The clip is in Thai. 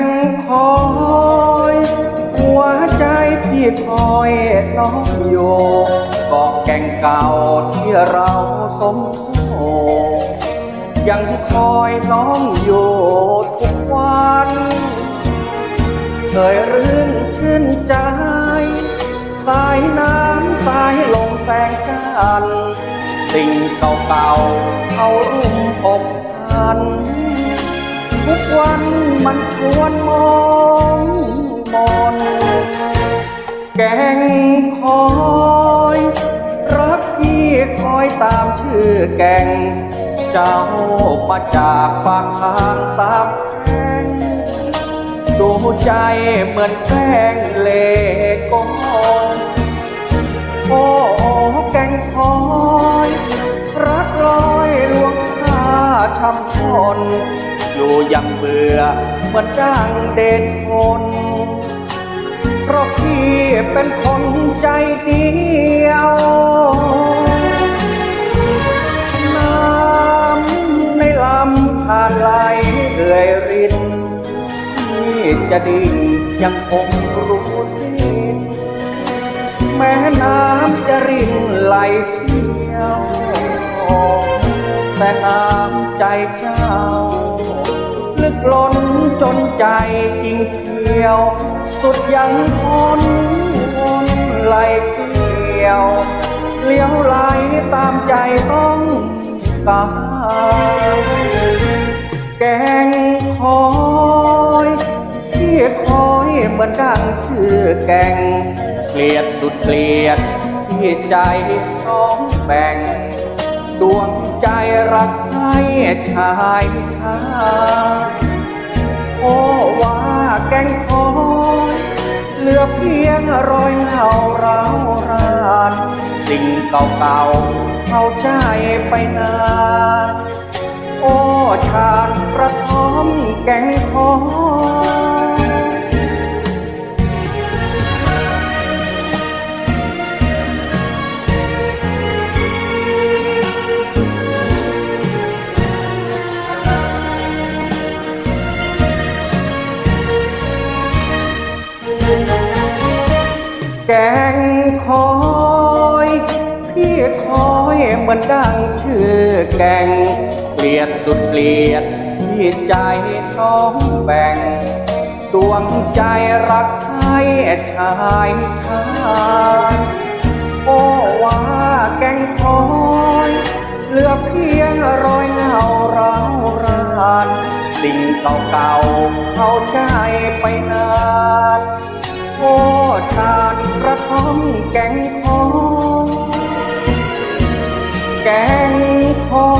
งคอย หัวใจพี่คอยน้องอยู่เกาะแก่งเก่าที่เราสมโซยังคอยน้องอยู่ทุกวัน เคยรื่นชื่นใจ สายน้ำสายลมแสงจันทร์สิ่งเก่าๆเขารุ่มอกพัน ทุกวันมันชวนมองมนแกงคอยรักพี่คอยตามชื่อแกง เจ้ามาจากปากทางสามแพร่งดูใจเหมือนแป้งเลกงโอ้แกงคอย รักลอยลวงข้าช้ำชน อยู่ยังเบื่อเหมือนจ้างเด็ดคนเพราะพี่เป็นคนใจเดียวน้ำในลำผ่านไหลเอื่อยรินที่จะดิ่งยังคงรู้สิ้นแม้น้ำจะรินไหลเที่ยวแต่น้ำใจเจ้า ล้นจนใจจริงเที่ยว สุดยังทนวนไหลเกลียว เลี้ยวไหลตามใจต้องกาแกงคอยที่คอยเหมือนดังชื่อแกงเกลียดสุดเกลียดที่ใจร้องแบ่ง ดวงใจรักให้ชายชา โอ้ว่าแกงคอยเหลือเพียงรอยเงาร้าวราน สิ่งเก่าๆเข้าใจไปนาน โอ้ชาญประทอมแกงคอย แกงคอย พี่คอยเหมือนดังชื่อแกงเกลียดสุดเกลียดที่ใจน้องแบ่ง ดวงใจรักให้ชายชายโอ้ว่าแกงคอย เหลือเพียงรอยเงาร้าวรานสิ่งเก่าๆเข้าใจไปนานโอ้ชา องแกงคอแกงคอ